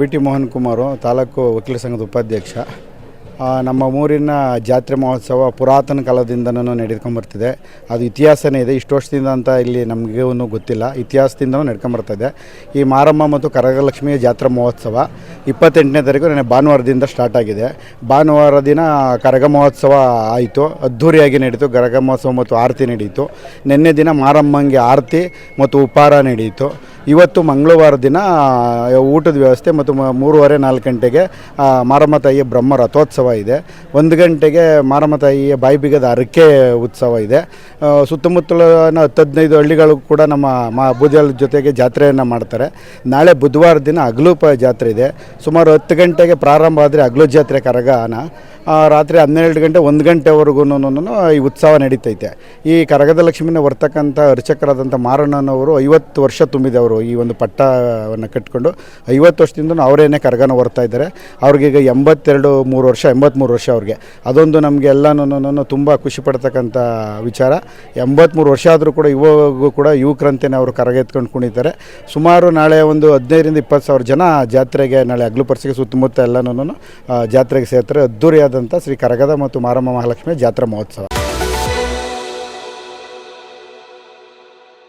B T Mohan Kumar, taluk ವಕೀಲ ಸಂಘದ ಉಪಾಧ್ಯಕ್ಷ. ನಮ್ಮ ಊರಿನ ಜಾತ್ರೆ ಮಹೋತ್ಸವ ಪುರಾತನ ಕಾಲದಿಂದನೂ ನಡೆದುಕೊಂಬರ್ತಿದೆ ಅದು ಇತಿಹಾಸನೇ ಇದೆ. ಇಷ್ಟು ವರ್ಷದಿಂದ ಅಂತ ಇಲ್ಲಿ ನಮಗೂ ಗೊತ್ತಿಲ್ಲ. ಇತಿಹಾಸದಿಂದನೂ ನಡ್ಕೊಂಬರ್ತಿದೆ ಈ ಮಾರಮ್ಮ ಮತ್ತು ಕರಗಲಕ್ಷ್ಮಿಯ ಜಾತ್ರಾ ಮಹೋತ್ಸವ ಇಪ್ಪತ್ತೆಂಟನೇ ತಾರೀಕು ನನಗೆ ಭಾನುವಾರದಿಂದ ಸ್ಟಾರ್ಟ್ ಆಗಿದೆ. ಭಾನುವಾರ ದಿನ ಕರಗ ಮಹೋತ್ಸವ ಆಯಿತು. ಅದ್ಧೂರಿಯಾಗಿ ನಡೀತು ಕರಗ ಮಹೋತ್ಸವ ಮತ್ತು ಆರತಿ ನಡೆಯಿತು. ನಿನ್ನೆ ದಿನ ಮಾರಮ್ಮಂಗೆ ಆರತಿ ಮತ್ತು ಉಪಹಾರ ನಡೆಯಿತು. ಇವತ್ತು ಮಂಗಳವಾರ ದಿನ ಊಟದ ವ್ಯವಸ್ಥೆ ಮತ್ತು ಮೂರುವರೆ ನಾಲ್ಕು ಗಂಟೆಗೆ ಮಾರಮ್ಮತಾಯಿಯ ಮಾರಮ್ಮ ತಾಯಿಯ ಬ್ರಹ್ಮ ರಥೋತ್ಸವ ಇದೆ. ಒಂದು ಗಂಟೆಗೆ ಮಾರಮ್ಮತಾಯಿಯ ಬಾಯಿಬಿಗದ ಅರಕೆ ಉತ್ಸವ ಇದೆ. ಸುತ್ತಮುತ್ತಲಿನ ಹತ್ತು ಹದಿನೈದು ಹಳ್ಳಿಗಳು ಕೂಡ ನಮ್ಮ ಮಾ ಬೂದಿಯಲ್ ಜೊತೆಗೆ ಜಾತ್ರೆಯನ್ನು ಮಾಡ್ತಾರೆ. ನಾಳೆ ಬುಧವಾರ ದಿನ ಅಗ್ಲೂಪ ಜಾತ್ರೆ ಇದೆ. ಸುಮಾರು ಹತ್ತು ಗಂಟೆಗೆ ಪ್ರಾರಂಭ ಆದರೆ ಅಗ್ಲು ಜಾತ್ರೆ ಕರಗಾನ ರಾತ್ರಿ ಹನ್ನೆರಡು ಗಂಟೆ, ಒಂದು ಗಂಟೆವರೆಗೂ ಈ ಉತ್ಸವ ನಡೀತೈತೆ. ಈ ಕರಗದ ಲಕ್ಷ್ಮಿನ ಬರ್ತಕ್ಕಂಥ ಅರ್ಚಕರಾದಂಥ ಮಾರಣ್ಣನವರು ಐವತ್ತು ವರ್ಷ ತುಂಬಿದವರು ಈ ಒಂದು ಪಟ್ಟವನ್ನು ಕಟ್ಕೊಂಡು. ಐವತ್ತು ವರ್ಷದಿಂದ ಅವರೇನೆ ಕರಗನ ಹೊರ್ತಾ ಇದ್ದಾರೆ. ಅವ್ರಿಗೀಗ ಎಂಬತ್ತೆರಡು, ಮೂರು ವರ್ಷ ಎಂಬತ್ತ್ಮೂರು ವರ್ಷ ಅವ್ರಿಗೆ. ಅದೊಂದು ನಮಗೆ ಎಲ್ಲನೂ ತುಂಬ ಖುಷಿ ಪಡ್ತಕ್ಕಂಥ ವಿಚಾರ. ಎಂಬತ್ತ್ಮೂರು ವರ್ಷ ಆದರೂ ಕೂಡ ಇವಾಗೂ ಕೂಡ ಯುವಕರಂತೆಯೇ ಅವರು ಕರಗ ಎತ್ಕೊಂಡು ಕುಣಿತಾರೆ. ಸುಮಾರು ನಾಳೆ ಒಂದು ಹದಿನೈದರಿಂದ ಇಪ್ಪತ್ತು ಸಾವಿರ ಜನ ಜಾತ್ರೆಗೆ ನಾಳೆ ಅಗ್ಲು ಪರ್ಸಿಗೆ ಸುತ್ತಮುತ್ತ ಎಲ್ಲನೂ ಜಾತ್ರೆಗೆ ಸೇರ್ತಾರೆ. ಅದ್ದೂರಿಯಾದಂಥ ಶ್ರೀ ಕರಗದ ಮತ್ತು ಮಾರಮ್ಮ ಮಹಾಲಕ್ಷ್ಮಿ ಜಾತ್ರಾ ಮಹೋತ್ಸವ.